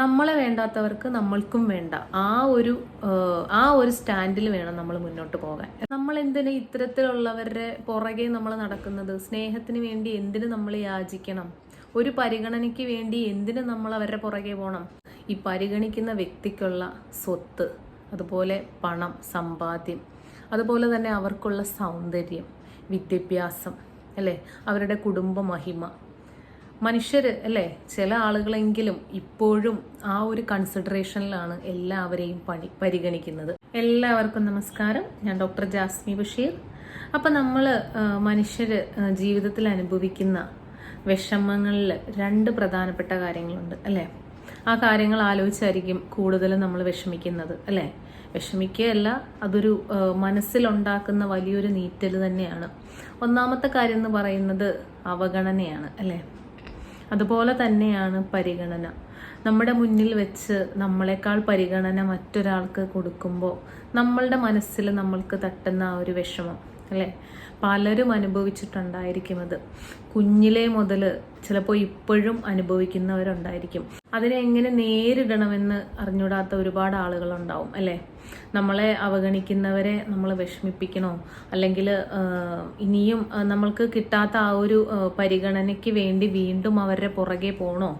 നമ്മളെ വേണ്ടാത്തവർക്ക് നമ്മൾക്കും വേണ്ട. ആ ഒരു ആ ഒരു സ്റ്റാൻഡിൽ വേണം നമ്മൾ മുന്നോട്ട് പോകാൻ. നമ്മൾ എന്തിന് ഇത്തരത്തിലുള്ളവരുടെ പുറകെ നമ്മൾ നടക്കുന്നത്? സ്നേഹത്തിന് വേണ്ടി എന്തിനു നമ്മൾ യാചിക്കണം? ഒരു പരിഗണനയ്ക്ക് വേണ്ടി എന്തിനു നമ്മൾ അവരുടെ പുറകെ പോകണം? ഈ പരിഗണിക്കുന്ന വ്യക്തിക്കുള്ള സ്വത്ത് അതുപോലെ പണം സമ്പാദ്യം അതുപോലെ തന്നെ അവർക്കുള്ള സൗന്ദര്യം വിദ്യാഭ്യാസം അല്ലേ? അവരുടെ കുടുംബ മഹിമ മനുഷ്യർ അല്ലേ? ചില ആളുകളെങ്കിലും ഇപ്പോഴും ആ ഒരു കൺസിഡറേഷനിലാണ് എല്ലാവരെയും പണി പരിഗണിക്കുന്നത്. എല്ലാവർക്കും നമസ്കാരം. ഞാൻ ഡോക്ടർ ജാസ്മി ബഷീർ. അപ്പം നമ്മൾ മനുഷ്യർ ജീവിതത്തിൽ അനുഭവിക്കുന്ന വിഷമങ്ങളിൽ രണ്ട് പ്രധാനപ്പെട്ട കാര്യങ്ങളുണ്ട് അല്ലേ? ആ കാര്യങ്ങൾ ആലോചിച്ചായിരിക്കും കൂടുതലും നമ്മൾ വിഷമിക്കുന്നത് അല്ലേ? വിഷമിക്കുകയല്ല അതൊരു മനസ്സിലുണ്ടാക്കുന്ന വലിയൊരു നീറ്റൽ തന്നെയാണ്. ഒന്നാമത്തെ കാര്യം എന്ന് പറയുന്നത് അവഗണനയാണ് അല്ലേ? അതുപോലെ തന്നെയാണ് പരിഗണന. നമ്മുടെ മുന്നിൽ വെച്ച് നമ്മളെക്കാൾ പരിഗണന മറ്റൊരാൾക്ക് കൊടുക്കുമ്പോൾ നമ്മളുടെ മനസ്സിൽ നമ്മൾക്ക് തട്ടുന്ന ആ ഒരു വിഷമം അല്ലേ? പലരും അനുഭവിച്ചിട്ടുണ്ടായിരിക്കും അത്. കുഞ്ഞിലെ മുതൽ ചിലപ്പോൾ ഇപ്പോഴും അനുഭവിക്കുന്നവരുണ്ടായിരിക്കും. അതിനെ എങ്ങനെ നേരിടണമെന്ന് അറിഞ്ഞൂടാത്ത ഒരുപാട് ആളുകളുണ്ടാവും അല്ലേ? നമ്മളെ അവഗണിക്കുന്നവരെ നമ്മൾ വിഷമിപ്പിക്കണോ? അല്ലെങ്കിൽ ഇനിയും നമ്മൾക്ക് കിട്ടാത്ത ആ ഒരു പരിഗണനയ്ക്ക് വേണ്ടി വീണ്ടും അവരുടെ പുറകെ പോകണോ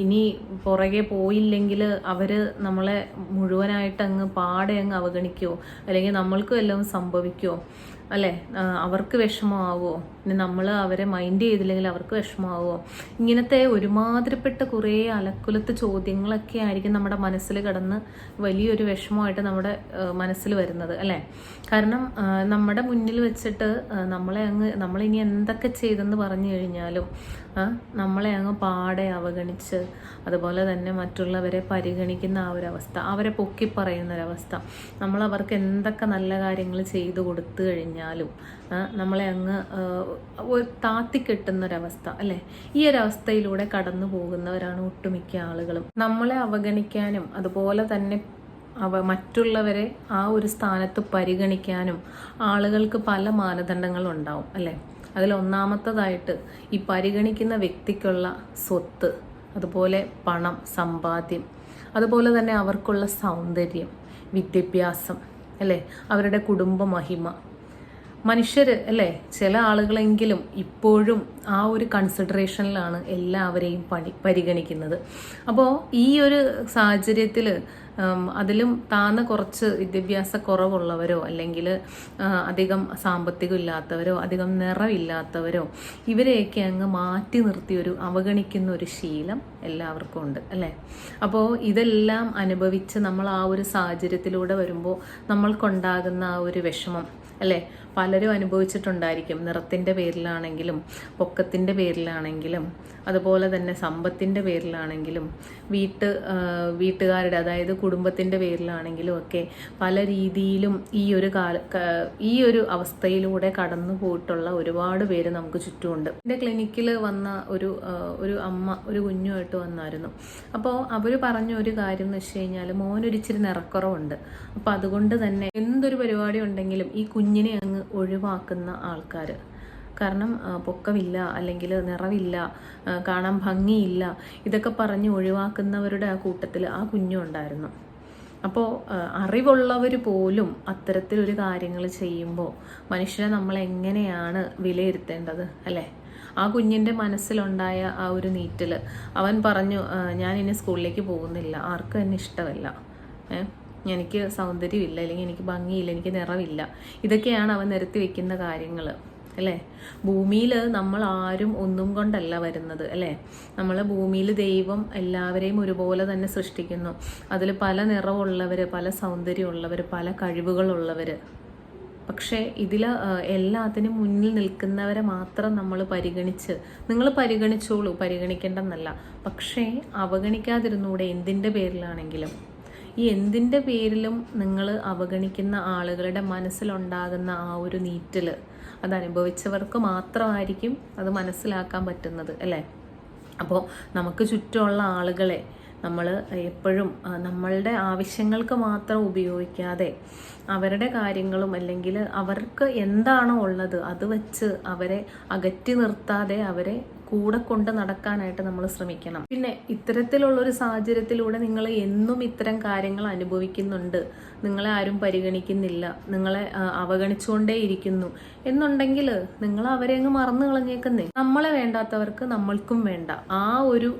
ഇനി പുറകെ പോയില്ലെങ്കിൽ അവർ നമ്മളെ മുഴുവനായിട്ട് അങ്ങ് പാടെ അങ്ങ് അവഗണിക്കുമോ അല്ലെങ്കിൽ നമ്മൾക്കും എല്ലാം സംഭവിക്കുമോ അല്ലേ? അവർക്ക് വിഷമമാവോ? ഇനി നമ്മൾ അവരെ മൈൻഡ് ചെയ്തില്ലെങ്കിൽ അവർക്ക് വിഷമമാവോ? ഇങ്ങനത്തെ ഒരുമാതിരിപ്പെട്ട കുറേ അലക്കുലത്ത് ചോദ്യങ്ങളൊക്കെ ആയിരിക്കും നമ്മുടെ മനസ്സിൽ കിടന്ന് വലിയൊരു വിഷമമായിട്ട് നമ്മുടെ മനസ്സിൽ വരുന്നത് അല്ലേ? കാരണം നമ്മുടെ മുന്നിൽ വെച്ചിട്ട് നമ്മളെ അങ്ങ് നമ്മളിനി എന്തൊക്കെ ചെയ്തെന്ന് പറഞ്ഞു കഴിഞ്ഞാലും നമ്മളെ അങ്ങ് പാടെ അവഗണിച്ച് അതുപോലെ തന്നെ മറ്റുള്ളവരെ പരിഗണിക്കുന്ന ആ ഒരു അവസ്ഥ അവരെ പൊക്കി പറയുന്ന ഒരവസ്ഥ നമ്മൾ അവർക്ക് എന്തൊക്കെ നല്ല കാര്യങ്ങൾ ചെയ്തു കൊടുത്തു കഴിഞ്ഞാലും നമ്മളെ അങ്ങ് താത്തിക്കെട്ടുന്നൊരവസ്ഥ അല്ലേ? ഈ ഒരു അവസ്ഥയിലൂടെ കടന്നു പോകുന്നവരാണ് ഒട്ടുമിക്ക ആളുകളും. നമ്മളെ അവഗണിക്കാനും അതുപോലെ തന്നെ അവ മറ്റുള്ളവരെ ആ ഒരു സ്ഥാനത്ത് പരിഗണിക്കാനും ആളുകൾക്ക് പല മാനദണ്ഡങ്ങളും ഉണ്ടാവും അല്ലേ? അതിൽ ഒന്നാമത്തതായിട്ട് ഈ പരിഗണിക്കുന്ന വ്യക്തിക്കുള്ള സ്വത്ത് അതുപോലെ പണം സമ്പാദ്യം അതുപോലെ തന്നെ അവർക്കുള്ള സൗന്ദര്യം വിദ്യാഭ്യാസം അല്ലേ? അവരുടെ കുടുംബ മഹിമ മനുഷ്യർ അല്ലേ? ചില ആളുകളെങ്കിലും ഇപ്പോഴും ആ ഒരു കൺസിഡറേഷനിലാണ് എല്ലാവരെയും പണി പരിഗണിക്കുന്നത്. അപ്പോൾ ഈ ഒരു സാഹചര്യത്തിൽ അതിലും താന്ന കുറച്ച് വിദ്യാഭ്യാസ കുറവുള്ളവരോ അല്ലെങ്കിൽ അധികം സാമ്പത്തികം ഇല്ലാത്തവരോ അധികം നിറമില്ലാത്തവരോ ഇവരെയൊക്കെ അങ്ങ് മാറ്റി നിർത്തി ഒരു അവഗണിക്കുന്ന ഒരു ശീലം എല്ലാവർക്കും ഉണ്ട് അല്ലേ? അപ്പോൾ ഇതെല്ലാം അനുഭവിച്ച് നമ്മൾ ആ ഒരു സാഹചര്യത്തിലൂടെ വരുമ്പോൾ നമ്മൾക്കുണ്ടാകുന്ന ആ ഒരു വിഷമം അല്ലേ? പലരും അനുഭവിച്ചിട്ടുണ്ടായിരിക്കും. നിറത്തിന്റെ പേരിലാണെങ്കിലും പൊക്കത്തിന്റെ പേരിലാണെങ്കിലും അതുപോലെ തന്നെ സമ്പത്തിന്റെ പേരിലാണെങ്കിലും വീട്ട് വീട്ടുകാരുടെ അതായത് കുടുംബത്തിന്റെ പേരിലാണെങ്കിലും ഒക്കെ പല രീതിയിലും ഈ ഒരു കാല ഈ ഒരു അവസ്ഥയിലൂടെ കടന്നു പോയിട്ടുള്ള ഒരുപാട് പേര് നമുക്ക് ചുറ്റുമുണ്ട്. എന്റെ ക്ലിനിക്കിൽ വന്ന ഒരു ഒരു അമ്മ ഒരു കുഞ്ഞുമായിട്ട് വന്നായിരുന്നു. അപ്പോൾ അവർ പറഞ്ഞ ഒരു കാര്യം എന്ന് വെച്ച് കഴിഞ്ഞാൽ മോനൊരിച്ചിരി നിറക്കുറവുണ്ട്. അപ്പോൾ അതുകൊണ്ട് തന്നെ എന്തൊരു പരിപാടി ഉണ്ടെങ്കിലും ഈ കുഞ്ഞിനെ അങ്ങ് ഒഴിവാക്കുന്ന ആൾക്കാർ കാരണം പൊക്കമില്ല അല്ലെങ്കിൽ നിറവില്ല കാണാൻ ഭംഗിയില്ല ഇതൊക്കെ പറഞ്ഞ് ഒഴിവാക്കുന്നവരുടെ ആ കൂട്ടത്തിൽ ആ കുഞ്ഞുണ്ടായിരുന്നു അപ്പോൾ അറിവുള്ളവർ പോലും അത്തരത്തിലൊരു കാര്യങ്ങൾ ചെയ്യുമ്പോൾ മനുഷ്യനെ നമ്മൾ എങ്ങനെയാണ് വിലയിരുത്തേണ്ടത് അല്ലേ? ആ കുഞ്ഞിന്റെ മനസ്സിലുണ്ടായ ആ ഒരു നീറ്റൽ അവൻ പറഞ്ഞു ഞാൻ ഇനി സ്കൂളിലേക്ക് പോകുന്നില്ല ആർക്കും എന്നെ ഇഷ്ടമല്ല ഏ? എനിക്ക് സൗന്ദര്യമില്ല അല്ലെങ്കിൽ എനിക്ക് ഭംഗിയില്ല എനിക്ക് നിറവില്ല. ഇതൊക്കെയാണ് അവൻ നിരത്തി വെക്കുന്ന കാര്യങ്ങൾ അല്ലേ? ഭൂമിയിൽ നമ്മൾ ആരും ഒന്നും കൊണ്ടല്ല വരുന്നത് അല്ലേ? നമ്മൾ ഭൂമിയിൽ ദൈവം എല്ലാവരെയും ഒരുപോലെ തന്നെ സൃഷ്ടിക്കുന്നു. അതിൽ പല നിറമുള്ളവർ പല സൗന്ദര്യമുള്ളവർ പല കഴിവുകളുള്ളവർ പക്ഷേ ഇതിൽ എല്ലാത്തിനും മുന്നിൽ നിൽക്കുന്നവരെ മാത്രം നമ്മൾ പരിഗണിച്ച് നിങ്ങൾ പരിഗണിച്ചോളൂ പരിഗണിക്കേണ്ടെന്നല്ല. പക്ഷേ അവഗണിക്കാതിരുന്നൂടെ എന്തിന്റെ പേരിലാണെങ്കിലും. ഈ എന്തിന്റെ പേരിലും നിങ്ങൾ അവഗണിക്കുന്ന ആളുകളുടെ മനസ്സിലുണ്ടാകുന്ന ആ ഒരു നീറ്റൽ അത് അനുഭവിച്ചവർക്ക് മാത്രമായിരിക്കും അത് മനസ്സിലാക്കാൻ പറ്റുന്നത് അല്ലേ? അപ്പോൾ നമുക്ക് ചുറ്റുമുള്ള ആളുകളെ നമ്മൾ എപ്പോഴും നമ്മളുടെ ആവശ്യങ്ങൾക്ക് മാത്രം ഉപയോഗിക്കാതെ അവരുടെ കാര്യങ്ങളും അല്ലെങ്കിൽ അവർക്ക് എന്താണോ ഉള്ളത് അത് വെച്ച് അവരെ അകറ്റി നിർത്താതെ അവരെ കൂടെ കൊണ്ട് നടക്കാനായിട്ട് നമ്മൾ ശ്രമിക്കണം. പിന്നെ ഇത്തരത്തിലുള്ള ഒരു സാഹചര്യത്തിലൂടെ നിങ്ങൾ എന്നും ഇത്തരം കാര്യങ്ങൾ അനുഭവിക്കുന്നുണ്ട്. നിങ്ങളെ ആരും പരിഗണിക്കുന്നില്ല. നിങ്ങളെ അവഗണിച്ചുകൊണ്ടേ ഇരിക്കുന്നു. എന്നുണ്ടെങ്കിൽ നിങ്ങൾ അവരെ അങ്ങ് മറന്നു കളഞ്ഞേക്കുന്നേ. നമ്മളെ വേണ്ടാത്തവർക്ക് നമ്മൾക്കും വേണ്ട. ആ ഒരു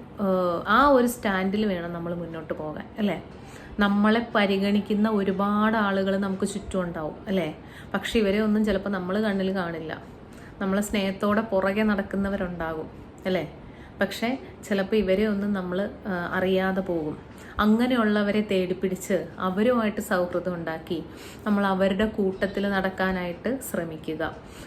ആ, ഒരു സ്റ്റാൻഡിൽ വേണം നമ്മൾ മുന്നോട്ട് പോകാൻ അല്ലേ? നമ്മളെ പരിഗണിക്കുന്ന ഒരുപാട് ആളുകൾ നമുക്ക് ചുറ്റും ഉണ്ടാവും അല്ലേ? പക്ഷെ ഇവരെ ഒന്നും ചിലപ്പോൾ നമ്മൾ കണ്ണിൽ കാണില്ല. നമ്മളെ സ്നേഹത്തോടെ പുറകെ നടക്കുന്നവരുണ്ടാകും അല്ലേ? പക്ഷേ ചിലപ്പോൾ ഇവരെ ഒന്നും നമ്മൾ അറിയാതെ പോകും. അങ്ങനെയുള്ളവരെ തേടിപ്പിടിച്ച് അവരുമായിട്ട് സൗഹൃദം ഉണ്ടാക്കി നമ്മൾ അവരുടെ കൂട്ടത്തിൽ നടക്കാനായിട്ട് ശ്രമിക്കുക.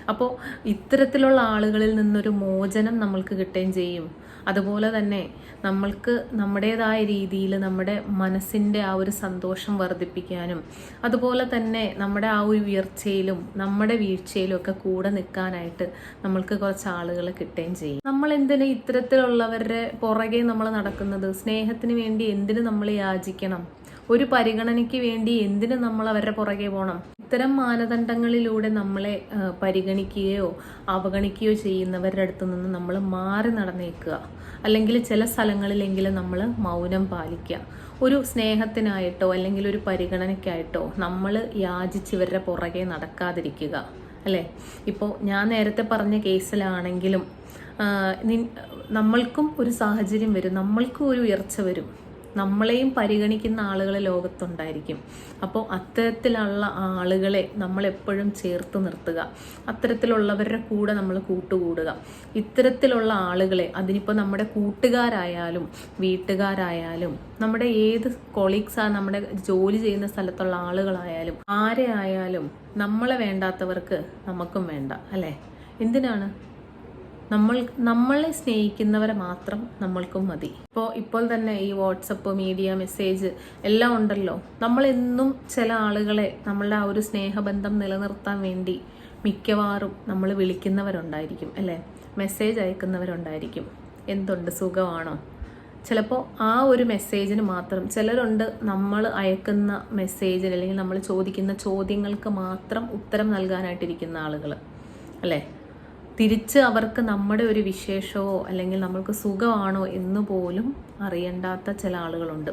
അപ്പോൾ ഇത്തരത്തിലുള്ള ആളുകളിൽ നിന്നൊരു മോചനം നമ്മൾക്ക് കിട്ടുകയും ചെയ്യും. അതുപോലെ തന്നെ നമ്മൾക്ക് നമ്മുടേതായ രീതിയിൽ നമ്മുടെ മനസ്സിന്റെ ആ ഒരു സന്തോഷം വർദ്ധിപ്പിക്കാനും അതുപോലെ തന്നെ നമ്മുടെ ആ ഒരു ഉയർച്ചയിലും നമ്മുടെ വീഴ്ചയിലും ഒക്കെ കൂടെ നിൽക്കാനായിട്ട് നമ്മൾക്ക് കുറച്ച് ആളുകളെ കിട്ടുകയും ചെയ്യും. നമ്മൾ എന്തിനു ഇത്തരത്തിലുള്ളവരുടെ പുറകെ നമ്മൾ നടക്കുന്നത്? സ്നേഹത്തിന് വേണ്ടി എന്തിനു നമ്മൾ യാചിക്കണം. ഒരു പരിഗണനയ്ക്ക് വേണ്ടി എന്തിനു നമ്മൾ അവരുടെ പുറകെ പോകണം? ഇത്തരം മാനദണ്ഡങ്ങളിലൂടെ നമ്മളെ പരിഗണിക്കുകയോ അവഗണിക്കുകയോ ചെയ്യുന്നവരുടെ അടുത്ത് നിന്ന് നമ്മൾ മാറി നടന്നേക്കുക. അല്ലെങ്കിൽ ചില സ്ഥലങ്ങളിലെങ്കിലും നമ്മൾ മൗനം പാലിക്കുക. ഒരു സ്നേഹത്തിനായിട്ടോ അല്ലെങ്കിൽ ഒരു പരിഗണനയ്ക്കായിട്ടോ നമ്മൾ യാചിച്ചവരുടെ പുറകെ നടക്കാതിരിക്കുക. അല്ലേ? ഇപ്പോൾ ഞാൻ നേരത്തെ പറഞ്ഞ കേസിലാണെങ്കിലും നമ്മൾക്കും ഒരു സാഹചര്യം വരും. നമ്മൾക്കും ഒരു ഉയർച്ച വരും. നമ്മളെയും പരിഗണിക്കുന്ന ആളുകൾ ലോകത്തുണ്ടായിരിക്കും. അപ്പോൾ അത്തരത്തിലുള്ള ആളുകളെ നമ്മളെപ്പോഴും ചേർത്ത് നിർത്തുക. അത്തരത്തിലുള്ളവരുടെ കൂടെ നമ്മൾ കൂട്ടുകൂടുക. ഇത്തരത്തിലുള്ള ആളുകളെ അതിനിപ്പോൾ നമ്മുടെ കൂട്ടുകാരായാലും വീട്ടുകാരായാലും നമ്മുടെ ഏത് കൊളീഗ്സ് ആ നമ്മുടെ ജോലി ചെയ്യുന്ന സ്ഥലത്തുള്ള ആളുകളായാലും ആരെ ആയാലും നമ്മളെ വേണ്ടാത്തവർക്ക് നമുക്കും വേണ്ട അല്ലേ? എന്തിനാണ്? നമ്മൾ നമ്മളെ സ്നേഹിക്കുന്നവരെ മാത്രം നമ്മൾക്കും മതി. ഇപ്പോൾ ഇപ്പോൾ തന്നെ ഈ വാട്സപ്പ് മീഡിയ മെസ്സേജ് എല്ലാം ഉണ്ടല്ലോ. നമ്മളെന്നും ചില ആളുകളെ നമ്മളുടെ ആ ഒരു സ്നേഹബന്ധം നിലനിർത്താൻ വേണ്ടി മിക്കവാറും നമ്മൾ വിളിക്കുന്നവരുണ്ടായിരിക്കും അല്ലേ? മെസ്സേജ് അയക്കുന്നവരുണ്ടായിരിക്കും. എന്തുണ്ട്? സുഖമാണോ? ചിലപ്പോൾ ആ ഒരു മെസ്സേജിന് മാത്രം ചിലരുണ്ട് നമ്മൾ അയക്കുന്ന മെസ്സേജിന് അല്ലെങ്കിൽ നമ്മൾ ചോദിക്കുന്ന ചോദ്യങ്ങൾക്ക് മാത്രം ഉത്തരം നൽകാനായിട്ടിരിക്കുന്ന ആളുകൾ അല്ലേ? തിരിച്ച് അവർക്ക് നമ്മുടെ ഒരു വിശേഷമോ അല്ലെങ്കിൽ നമ്മൾക്ക് സുഖമാണോ എന്ന് പോലും അറിയണ്ടാത്ത ചില ആളുകളുണ്ട്.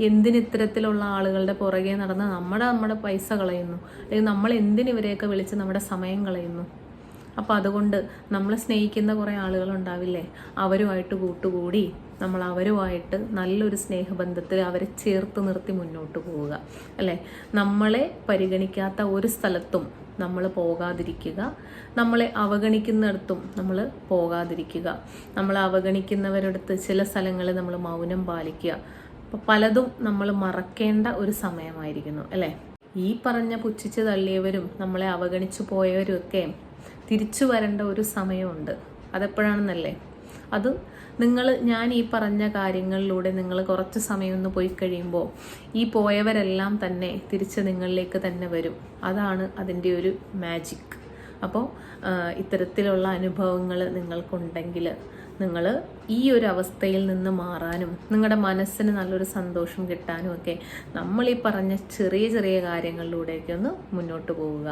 എന്തിന് ഇത്തരത്തിലുള്ള ആളുകളുടെ പുറകെ നടന്ന് നമ്മുടെ നമ്മുടെ പൈസ കളയുന്നു? അല്ലെങ്കിൽ നമ്മൾ എന്തിന് ഇവരെയൊക്കെ വിളിച്ച് നമ്മുടെ സമയം കളയുന്നു? അപ്പോൾ അതുകൊണ്ട് നമ്മളെ സ്നേഹിക്കുന്ന കുറേ ആളുകളുണ്ടാവില്ലേ? അവരുമായിട്ട് കൂട്ടുകൂടി നമ്മൾ അവരുമായിട്ട് നല്ലൊരു സ്നേഹബന്ധത്തിൽ അവരെ ചേർത്ത് നിർത്തി മുന്നോട്ട് പോവുക അല്ലേ? നമ്മളെ പരിഗണിക്കാത്ത ഒരു സ്ഥലത്തും നമ്മൾ പോകാതിരിക്കുക നമ്മളെ അവഗണിക്കുന്നിടത്തും നമ്മൾ പോകാതിരിക്കുക നമ്മളെ അവഗണിക്കുന്നവരടുത്ത് ചില സ്ഥലങ്ങളിൽ നമ്മൾ മൗനം പാലിക്കുക. അപ്പം പലതും നമ്മൾ മറക്കേണ്ട ഒരു സമയമായിരിക്കുന്നു അല്ലേ? ഈ പറഞ്ഞ പുച്ഛിച്ച് തള്ളിയവരും നമ്മളെ അവഗണിച്ചു പോയവരും ഒക്കെ തിരിച്ചു വരേണ്ട ഒരു സമയമുണ്ട്. അതെപ്പോഴാണെന്നല്ലേ? അത് നിങ്ങൾ ഞാൻ ഈ പറഞ്ഞ കാര്യങ്ങളിലൂടെ നിങ്ങൾ കുറച്ച് സമയം ഒന്ന് പോയി കഴിയുമ്പോൾ ഈ പോയവരെല്ലാം തന്നെ തിരിച്ച് നിങ്ങളിലേക്ക് തന്നെ വരും. അതാണ് അതിന്റെ ഒരു മാജിക് അപ്പോൾ ഇത്തരത്തിലുള്ള അനുഭവങ്ങൾ നിങ്ങൾക്കുണ്ടെങ്കിൽ നിങ്ങൾ ഈ ഒരു അവസ്ഥയിൽ നിന്ന് മാറാനും നിങ്ങളുടെ മനസ്സിന് നല്ലൊരു സന്തോഷം കിട്ടാനും ഒക്കെ നമ്മൾ ഈ പറഞ്ഞ ചെറിയ ചെറിയ കാര്യങ്ങളിലൂടെയൊക്കെ ഒന്ന് മുന്നോട്ട് പോവുക.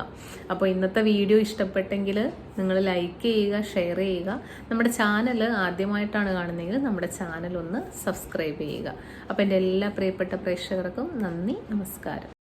അപ്പോൾ ഇന്നത്തെ വീഡിയോ ഇഷ്ടപ്പെട്ടെങ്കിൽ നിങ്ങൾ ലൈക്ക് ചെയ്യുക ഷെയർ ചെയ്യുക. നമ്മുടെ ചാനൽ ആദ്യമായിട്ടാണ് കാണുന്നതെങ്കിൽ നമ്മുടെ ചാനൽ ഒന്ന് സബ്സ്ക്രൈബ് ചെയ്യുക. അപ്പോൾ എന്റെ എല്ലാ പ്രിയപ്പെട്ട പ്രേക്ഷകർക്കും നന്ദി നമസ്കാരം.